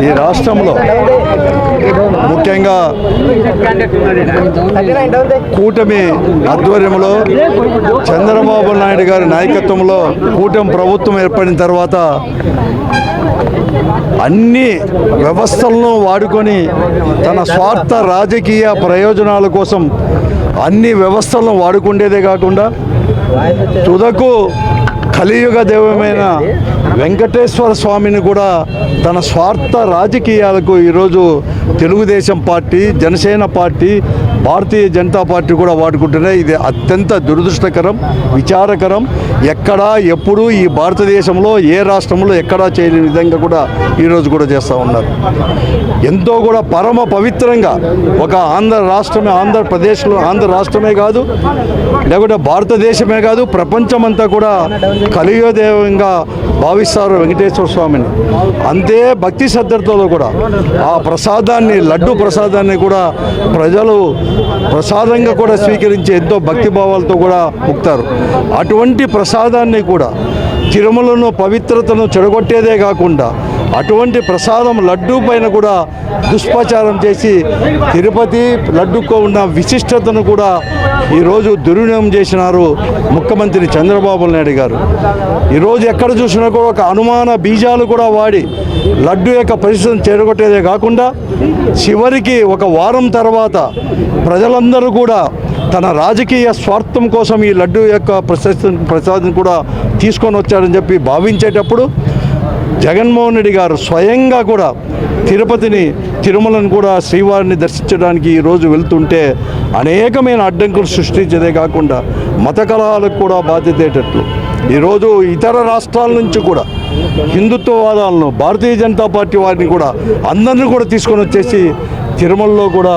ఈ రాష్ట్రంలో ముఖ్యంగా కూటమి ఆధ్వర్యంలో చంద్రబాబు నాయుడు గారి నాయకత్వంలో కూటమి ప్రభుత్వం ఏర్పడిన తర్వాత అన్ని వ్యవస్థలను వాడుకొని తన స్వార్థ రాజకీయ ప్రయోజనాల కోసం అన్ని వ్యవస్థలను వాడుకుండేదే కాకుండా తుదకు కలియుగ దైవమైన వెంకటేశ్వర స్వామిని కూడా తన స్వార్థ రాజకీయాలకు ఈరోజు Telugu Desam party Janasena party Bharatiya Janata party కూడా వాడుకుంటున్నాయి. ఇది అత్యంత దురదృష్టకరం విచారకరం. ఎక్కడా ఎప్పుడూ ఈ భారతదేశంలో ఏ రాష్ట్రంలో ఎక్కడా చేయని విధంగా కూడా ఈరోజు కూడా చేస్తూ ఉన్నారు. ఎంతో కూడా పరమ పవిత్రంగా ఒక ఆంధ్ర రాష్ట్రమే ఆంధ్రప్రదేశ్లో ఆంధ్ర రాష్ట్రమే కాదు లేకుంటే భారతదేశమే కాదు ప్రపంచమంతా కూడా కలియుగదేవంగా భావిస్తారు వెంకటేశ్వర స్వామిని. అంతే భక్తి శ్రద్ధలతో కూడా. ఆ ప్రసాదాన్ని లడ్డు ప్రసాదాన్ని కూడా ప్రజలు ప్రసాదంగా కూడా స్వీకరించి ఎంతో భక్తి భావాలతో కూడా ముక్తారు. అటువంటి ప్రసాదాన్ని కూడా తిరుమలను పవిత్రతను చెడగొట్టేదే కాకుండా అటువంటి ప్రసాదం లడ్డూ పైన కూడా దుష్ప్రచారం చేసి తిరుపతి లడ్డుకు ఉన్న విశిష్టతను కూడా ఈరోజు దుర్వినియోగం చేసినారు ముఖ్యమంత్రి చంద్రబాబు నాయుడు గారు. ఈరోజు ఎక్కడ చూసినా కూడా ఒక అనుమాన బీజాలు కూడా వాడి లడ్డు యొక్క పరిస్థితిని చేరగొట్టేదే కాకుండా చివరికి ఒక వారం తర్వాత ప్రజలందరూ కూడా తన రాజకీయ స్వార్థం కోసం ఈ లడ్డు యొక్క ప్రశస్తి ప్రసాదం కూడా తీసుకొని వచ్చారని చెప్పి భావించేటప్పుడు జగన్మోహన్ రెడ్డి గారు స్వయంగా కూడా తిరుపతిని తిరుమలను కూడా శ్రీవారిని దర్శించడానికి ఈరోజు వెళ్తుంటే అనేకమైన అడ్డంకులు సృష్టించేదే కాకుండా మత కలహాలకు కూడా బాధ్యతేటట్లు. ఈరోజు ఇతర రాష్ట్రాల నుంచి కూడా హిందుత్వవాదాలను భారతీయ జనతా పార్టీ వారిని కూడా అందరిని కూడా తీసుకొని వచ్చేసి తిరుమలలో కూడా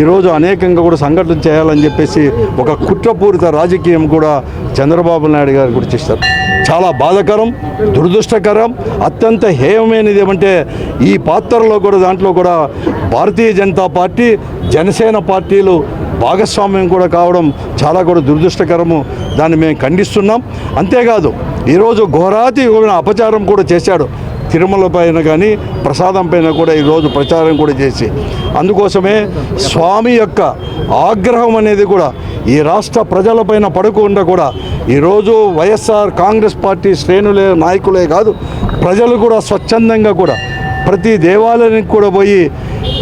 ఈరోజు అనేకంగా కూడా సంఘటన చేయాలని చెప్పేసి ఒక కుట్రపూరిత రాజకీయం కూడా చంద్రబాబు నాయుడు గారు కూడా చేస్తారు చాలా బాధాకరం దురదృష్టకరం అత్యంత హేయమైనది ఏమంటే ఈ పాత్రలో కూడా దాంట్లో కూడా భారతీయ జనతా పార్టీ జనసేన పార్టీలు భాగస్వామ్యం కూడా కావడం చాలా కూడా దురదృష్టకరము. దాన్ని మేము ఖండిస్తున్నాం. అంతేకాదు ఈరోజు ఘోరాతి అపచారం కూడా చేశాడు. తిరుమల పైన కానీ ప్రసాదం పైన కూడా ఈరోజు ప్రచారం కూడా చేసి అందుకోసమే స్వామి యొక్క ఆగ్రహం అనేది కూడా ఈ రాష్ట్ర ప్రజలపైన పడకుండా కూడా ఈరోజు వైఎస్ఆర్ కాంగ్రెస్ పార్టీ శ్రేణులే నాయకులే కాదు ప్రజలు కూడా స్వచ్ఛందంగా కూడా ప్రతి దేవాలయానికి కూడా పోయి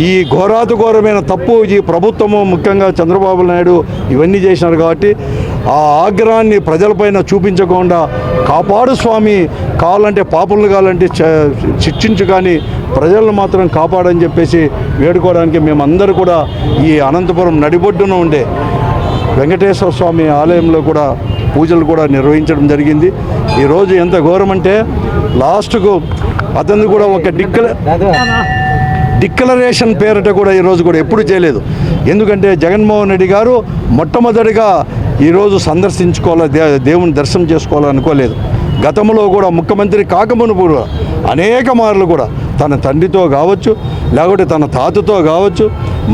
ఈ ఘోరాతిఘోరమైన తప్పు ఈ ప్రభుత్వము ముఖ్యంగా చంద్రబాబు నాయుడు ఇవన్నీ చేసినారు కాబట్టి ఆ ఆగ్రహాన్ని ప్రజలపైన చూపించకుండా కాపాడు స్వామి. కావాలంటే పాపులను కావాలంటే చ- శిక్షించు కానీ ప్రజలను మాత్రం కాపాడని చెప్పేసి వేడుకోవడానికి మేమందరూ కూడా ఈ అనంతపురం నడిబొడ్డున ఉండే వెంకటేశ్వర స్వామి ఆలయంలో కూడా పూజలు కూడా నిర్వహించడం జరిగింది. ఈరోజు ఎంత ఘోరం అంటే లాస్ట్కు అతను కూడా ఒక డిక్కల డిక్లరేషన్ పేరిట కూడా ఈరోజు కూడా ఎప్పుడు చేయలేదు. ఎందుకంటే జగన్మోహన్ రెడ్డి గారు మొట్టమొదటిగా ఈరోజు సందర్శించుకోవాలి దే దేవుని దర్శనం చేసుకోవాలనుకోలేదు గతంలో కూడా ముఖ్యమంత్రి కాకమును కూడా అనేక మార్లు కూడా తన తండ్రితో కావచ్చు లేకపోతే తన తాతతో కావచ్చు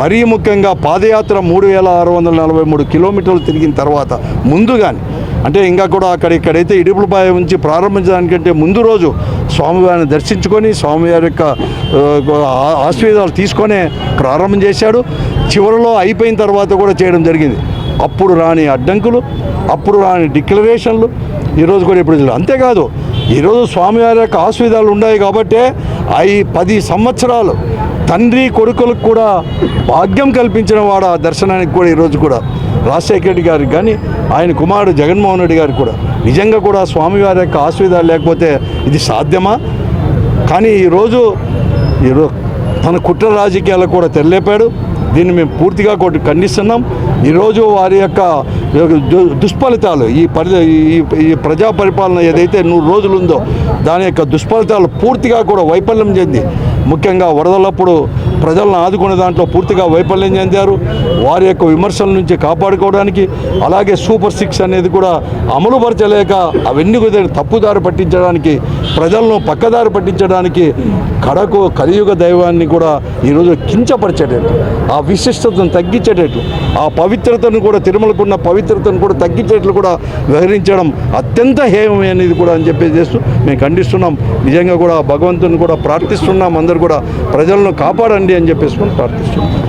మరీ ముఖ్యంగా పాదయాత్ర మూడు వేల ఆరు వందల నలభై మూడు కిలోమీటర్లు తిరిగిన తర్వాత ముందు కానీ అంటే ఇంకా కూడా అక్కడ ఇక్కడైతే ఇడుపులపాయ నుంచి ప్రారంభించడానికంటే ముందు రోజు స్వామివారిని దర్శించుకొని స్వామివారి యొక్క ఆశీర్వాదాలు తీసుకొనే ప్రారంభం చేశాడు. చివరిలో అయిపోయిన తర్వాత కూడా చేయడం జరిగింది. అప్పుడు రాని అడ్డంకులు అప్పుడు రాని డిక్లరేషన్లు ఈరోజు కూడా ఇప్పుడు అంతేకాదు ఈరోజు స్వామివారి యొక్క ఆశీర్వాదాలు ఉన్నాయి కాబట్టే అవి పది సంవత్సరాలు తండ్రి కొడుకులకు కూడా భాగ్యం కల్పించిన వాడు ఆ దర్శనానికి కూడా ఈరోజు కూడా రాజశేఖర రెడ్డి గారికి కానీ ఆయన కుమారుడు జగన్మోహన్ రెడ్డి గారికి కూడా. నిజంగా కూడా స్వామివారి యొక్క ఆశీర్వాదాలు లేకపోతే ఇది సాధ్యమా? కానీ ఈరోజు ఈరోజు తన కుట్ర రాజకీయాలకు కూడా తెరలేపాడు. దీన్ని మేము పూర్తిగా కొట్టి ఖండిస్తున్నాం. ఈరోజు వారి యొక్క దుష్ఫలితాలు ఈ పరి ఈ- ఈ ప్రజా పరిపాలన ఏదైతే నూరు రోజులు ఉందో దాని యొక్క దుష్ఫలితాలు పూర్తిగా కూడా వైఫల్యం చెంది. ముఖ్యంగా వరదలప్పుడు ప్రజలను ఆదుకునే దాంట్లో పూర్తిగా వైఫల్యం చెందారు. వారి యొక్క విమర్శల నుంచి కాపాడుకోవడానికి అలాగే సూపర్ సిక్స్ అనేది కూడా అమలుపరచలేక అవన్నీ కూడా తప్పుదారి పట్టించడానికి ప్రజలను పక్కదారి పట్టించడానికి కడకు కలియుగ దైవాన్ని కూడా ఈరోజు కించపరిచేటట్టు ఆ విశిష్టతను తగ్గించేటట్టు ఆ పవిత్రతను కూడా తిరుమలకున్న పవిత్రతను కూడా తగ్గించేట్లు కూడా వ్యవహరించడం అత్యంత హేయమే అనేది కూడా అని చెప్పేసి చేస్తూ మేము ఖండిస్తున్నాం. నిజంగా కూడా భగవంతుని కూడా ప్రార్థిస్తున్నాం. అందరు కూడా ప్రజలను కాపాడండి. అని చెప్పేసి కూడా ప్రార్థిస్తున్నాం.